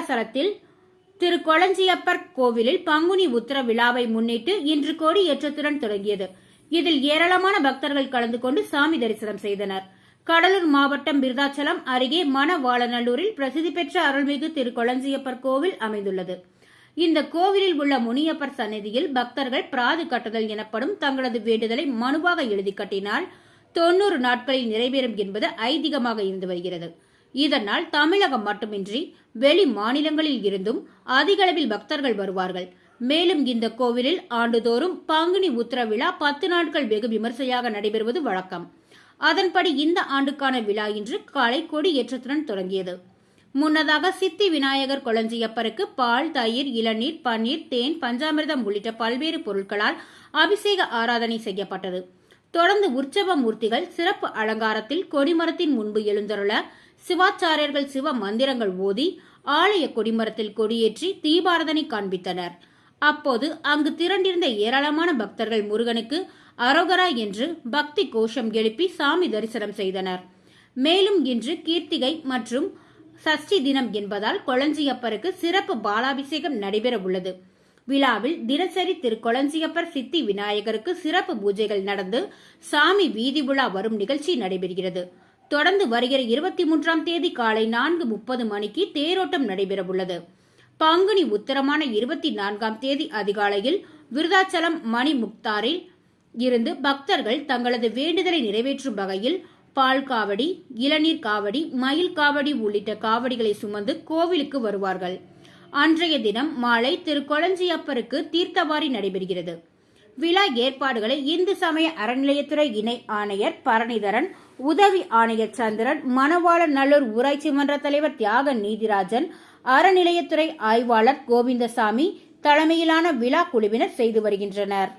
விருத்தாசலத்தில் திரு கொளஞ்சியப்பர் கோவிலில் பங்குனி உத்தர விழாவை முன்னிட்டு இன்று கொடியேற்றத்துடன் தொடங்கியது. இதில் ஏராளமான பக்தர்கள் கலந்து கொண்டு சாமி தரிசனம் செய்தனர். கடலூர் மாவட்டம் விருதாச்சலம் அருகே மணவாளநல்லூரில் பிரசித்தி பெற்ற அருள்மிகு திரு கொளஞ்சியப்பர் கோவில் அமைந்துள்ளது. இந்த கோவிலில் உள்ள முனியப்பர் சந்நிதியில் பக்தர்கள் பிராது கட்டுதல் எனப்படும் தங்களது வேண்டுதலை மனுவாக எழுதி கட்டினால் தொன்னூறு நாட்களில் நிறைவேறும் என்பது ஐதீகமாக இருந்து வருகிறது. இதனால் தமிழகம் மட்டுமின்றி வெளி மாநிலங்களில் இருந்தும் அதிகளவில் பக்தர்கள் வருவார்கள். மேலும் இந்த கோவிலில் ஆண்டுதோறும் பங்குனி உத்திர விழா பத்து நாட்கள் வெகு விமர்சையாக நடைபெறுவது வழக்கம். அதன்படி இந்த ஆண்டுக்கான விழா இன்று காலை கொடியேற்றத்துடன் தொடங்கியது. முன்னதாக சித்தி விநாயகர் கொளஞ்சியப்பருக்கு பால் தயிர் இளநீர் பன்னீர் தேன் பஞ்சாமிர்தம் உள்ளிட்ட பல்வேறு பொருட்களால் அபிஷேக ஆராதனை செய்யப்பட்டது. தொடர்ந்து உற்சவ மூர்த்திகள் சிறப்பு அலங்காரத்தில் கொடிமரத்தின் முன்பு எழுந்தருள சிவாச்சாரியர்கள் சிவ மந்திரங்கள் ஓதி ஆலய கொடிமரத்தில் கொடியேற்றி தீபாரதனை காண்பித்தனர். அப்போது அங்கு திரண்டிருந்த ஏராளமான பக்தர்கள் முருகனுக்கு அரோகரா என்று பக்தி கோஷம் எழுப்பி சாமி தரிசனம் செய்தனர். மேலும் இன்று கீர்த்திகை மற்றும் சஷ்டி தினம் என்பதால் கொளஞ்சியப்பருக்கு சிறப்பு பாலாபிஷேகம் நடைபெற உள்ளது விழாவில் தினசரி திரு கொளஞ்சியப்பர் சித்தி விநாயகருக்கு சிறப்பு பூஜைகள் நடந்து சாமி வீதி விழா வரும் நிகழ்ச்சி நடைபெறுகிறது. தொடர்ந்து வருகிற இருபத்தி மூன்றாம் தேதி காலை நான்கு முப்பது மணிக்கு தேரோட்டம் நடைபெறவுள்ளது. பங்குனி உத்தரமான இருபத்தி நான்காம் தேதி அதிகாலையில் விருதாச்சலம் மணி முக்தாரில் இருந்து பக்தர்கள் தங்களது வேண்டுதலை நிறைவேற்றும் வகையில் பால் காவடி இளநீர் காவடி மயில் காவடி உள்ளிட்ட காவடிகளை சுமந்து கோவிலுக்கு வருவார்கள். அன்றைய தினம் மாலை திரு கொளஞ்சியப்பருக்கு தீர்த்தவாரி நடைபெறுகிறது. விழா ஏற்பாடுகளை இந்து சமய அறநிலையத்துறை இணை ஆணையர் பரணிதரன் உதவி ஆணையர் சந்திரன் மணவாளர் நல்லூர் ஊராட்சி மன்ற தலைவர் தியாக நீதிராஜன் அறநிலையத்துறை ஆய்வாளர் கோவிந்தசாமி தலைமையிலான விழா குழுவினர் செய்து வருகின்றனர்.